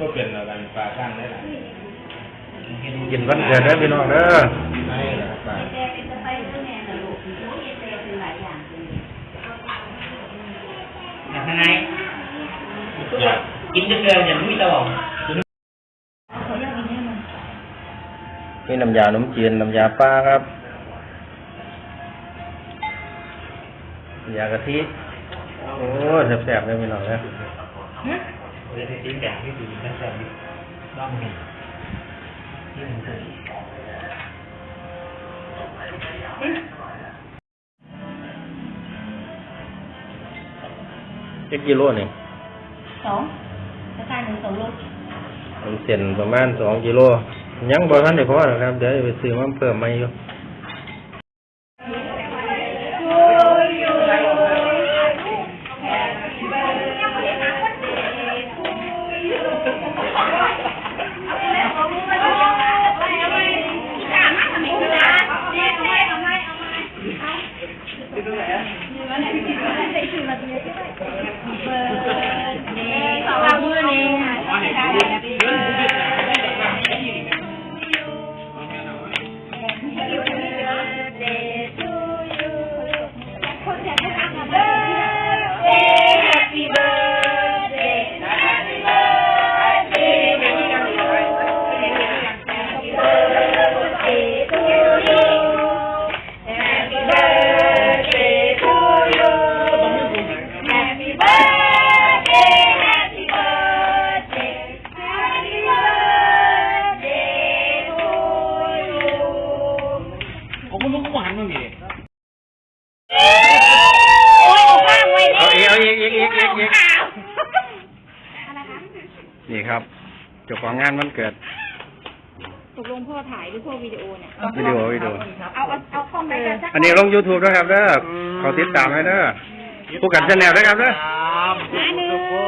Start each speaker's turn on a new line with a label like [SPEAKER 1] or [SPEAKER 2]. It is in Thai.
[SPEAKER 1] ปลาข้างได้หรอ
[SPEAKER 2] กินวันเกิดได้อพี่น้องเด้อ
[SPEAKER 1] ไม่หรอปลา
[SPEAKER 3] แต่เป็นสไปเดอร์แมนนะลูกโอ้ยแต่เป็นหลายอย่างเลย
[SPEAKER 4] อย่างไงกินเกินๆอย่างไม่มีตะหวง
[SPEAKER 3] เขาอยากกินให้มัน
[SPEAKER 2] มีน้ำยาขนมจีนน้ำยาปลาครับน้ำยากะทิโอ้แซ่บๆเลยพี่น้องเด้อ
[SPEAKER 4] เลยในจิ้มแบบที่ดีนั่นแหละบ้างเห็นที่มันเกิด
[SPEAKER 2] เจ็ดกิโลนี่
[SPEAKER 3] สองราคาหนึ่งสองรถ
[SPEAKER 2] มันเส้นประมาณสองกิโลยังบ่ทันได้พอหรอกครับ เดี๋ยวไปซื้อมาเพิ่มใหม่อยู่
[SPEAKER 3] ってくるなよ。
[SPEAKER 4] ผมก็รู้ว่าหันมึงดิ
[SPEAKER 2] เอาอีกเอาอีกอีกอีกอีกอีกนี่ครับเจ้าของงานวันเกิด
[SPEAKER 3] ตกลงพ่อถ่ายหรือพ่อวิดีโอเนี่ย
[SPEAKER 2] วิดีโอวิดีโอ
[SPEAKER 3] เอาเอาเอาข้อมไปกันสัก
[SPEAKER 2] อันนี้ลง YouTube ด้วยครับเด้อเขาติดตามให้เด้อผู้กันชแนลด้วยครับเด้อ
[SPEAKER 4] ทุกคนโ